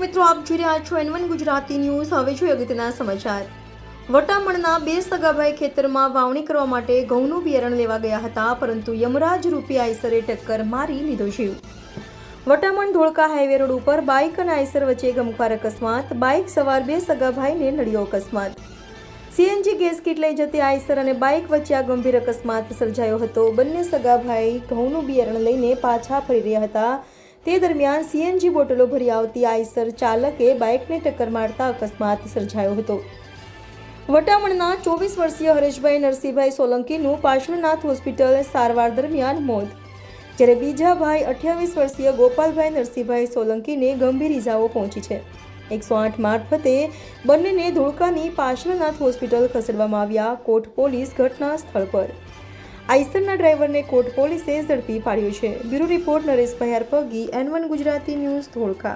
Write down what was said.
મિત્રો, આપ જોઈ રહ્યા છો એનવન ગુજરાતી ન્યૂઝ. હવે જોઈએ અગત્યના સમાચાર. વટામણના બે સગાભાઈ ખેતરમાં વાવણી કરવા માટે ઘઉંનું બિયારણ લેવા ગયા હતા, પરંતુ યમરાજ રૂપી આઈસરે ટક્કર મારી લીધો જીવ વટામણ ધોળકા હાઈવે રોડ ઉપર બાઇક અને આઈસર વચ્ચે ગમખ્વાર અકસ્માત. બાઇક સવાર બે સગાભાઈને નડ્યો અકસ્માત. સીએનજી ગેસ કીટ લઈ જતી આઈસર અને બાઇક વચ્ચે આ ગંભીર અકસ્માત સર્જાયો હતો. બંને સગાભાઈ ઘઉંનું બિયારણ લઈને પાછા ફરી રહ્યા હતા. તે દરમિયાન સીએનજી બોટલો ભરી આવતી આઈસર ચાલકે બાઇકને ટક્કર મારતા અકસ્માત સર્જાયો હતો. વટામણના ચોવીસ વર્ષીય હરેશભાઈ નરસિંહભાઈ સોલંકીનું પાર્શ્વનાથ હોસ્પિટલ સારવાર દરમિયાન મોત. જ્યારે બીજા ભાઈ અઠ્યાવીસ વર્ષીય ગોપાલભાઈ નરસિંહભાઈ સોલંકીને ગંભીર ઇજાઓ પહોંચી છે. એકસો આઠ મારફતે બંનેને ધોળકાની પાર્શ્વનાથ હોસ્પિટલ ખસેડવામાં આવ્યા કોટ પોલીસ ઘટના સ્થળ પર. આઈસરના ડ્રાઈવરને કોટ પોલીસે ઝડપી પાડ્યો છે. Bureau report Nareshbhai Pagi N one Gujarati news Dholka.